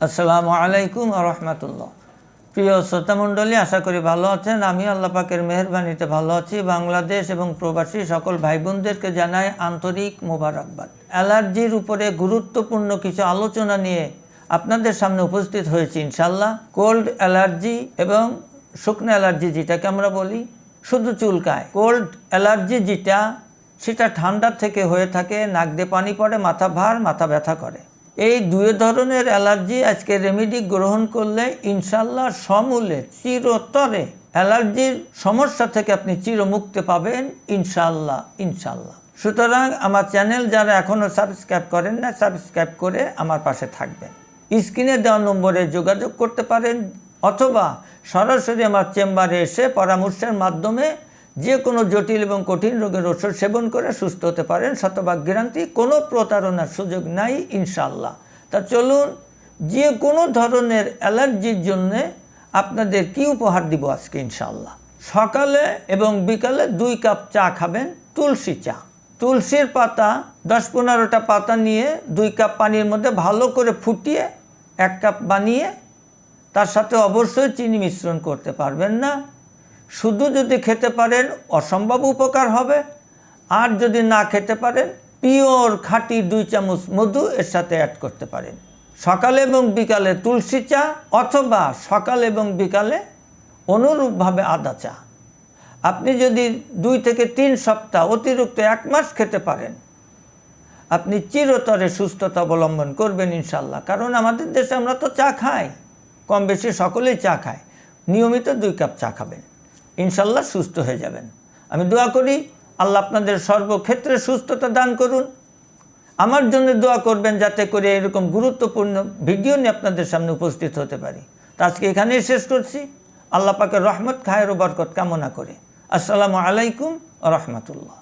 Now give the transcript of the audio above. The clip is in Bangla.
আসসালামু আলাইকুম রহমতুল্লাহ। প্রিয় শ্রোতামণ্ডলী, আশা করি ভালো আছেন। আমি আল্লাহ পাকের মেহরবানিতে ভালো আছি। বাংলাদেশ এবং প্রবাসী সকল ভাই বোনদেরকে জানাই আন্তরিক মোবারকবাদ। অ্যালার্জির উপরে গুরুত্বপূর্ণ কিছু আলোচনা নিয়ে আপনাদের সামনে উপস্থিত হয়েছি ইনশাল্লাহ কোল্ড অ্যালার্জি এবং শুকনো অ্যালার্জি যেটাকে আমরা বলি, শুধু চুলকায়। কোল্ড অ্যালার্জি যেটা, সেটা ঠান্ডার থেকে হয়ে থাকে, নাক দিয়ে পানি পড়ে, মাথা ভার, মাথা ব্যথা করে। এই দুই ধরনের অ্যালার্জি আজকে রেমেডি গ্রহণ করলে ইনশাল্লাহ সমূলে চিরতরে অ্যালার্জির সমস্যা থেকে আপনি চিরমুক্তি পাবেন, ইনশাল্লাহ ইনশাল্লাহ। সুতরাং আমার চ্যানেল যারা এখনও সাবস্ক্রাইব করেন না, সাবস্ক্রাইব করে আমার পাশে থাকবেন। স্ক্রিনে দেওয়া নম্বরে যোগাযোগ করতে পারেন, অথবা সরাসরি আমার চেম্বারে এসে পরামর্শের মাধ্যমে যে কোনো জটিল এবং কঠিন রোগের ওষুধ সেবন করে সুস্থ হতে পারেন। শতভাগ গ্যারান্টি, কোনো প্রতারণার সুযোগ নাই ইনশাল্লাহ তা চলুন যে কোনো ধরনের অ্যালার্জির জন্যে আপনাদের কি উপহার দিব আজকে ইনশাল্লাহ সকালে এবং বিকালে দুই কাপ চা খাবেন, তুলসী চা। তুলসীর পাতা, দশ পনেরোটা পাতা নিয়ে দুই কাপ পানির মধ্যে ভালো করে ফুটিয়ে এক কাপ বানিয়ে, তার সাথে অবশ্যই চিনি মিশ্রণ করতে পারবেন না। শুধু যদি খেতে পারেন, অসম্ভব উপকার হবে। আর যদি না খেতে পারেন, পিওর খাঁটি দুই চামচ মধু এর সাথে অ্যাড করতে পারেন। সকালে এবং বিকালে তুলসী চা অথবা সকাল এবং বিকালে অনুরূপভাবে আদা চা। আপনি যদি দুই থেকে তিন সপ্তাহ অতিরিক্ত এক মাস খেতে পারেন, আপনি চিরতরে সুস্থতা অবলম্বন করবেন ইনশাল্লাহ কারণ আমাদের দেশে আমরা তো চা খাই কম বেশি সকলেই চা খায়। নিয়মিত দুই কাপ চা খাবেন। ইনশাল্লাহ সুস্থ হয়ে যাবেন। আমি দোয়া করি, আল্লাহ আপনাদের সর্বক্ষেত্রে সুস্থতা দান করুন। আমার জন্য দোয়া করবেন যাতে করে এরকম গুরুত্বপূর্ণ ভিডিও নিয়ে আপনাদের সামনে উপস্থিত হতে পারি। তো আজকে এখানেই শেষ করছি। আল্লাহ পাকের রহমত, খায়ের বরকত কামনা করে। আসসালামু আলাইকুম রহমতুল্লাহ।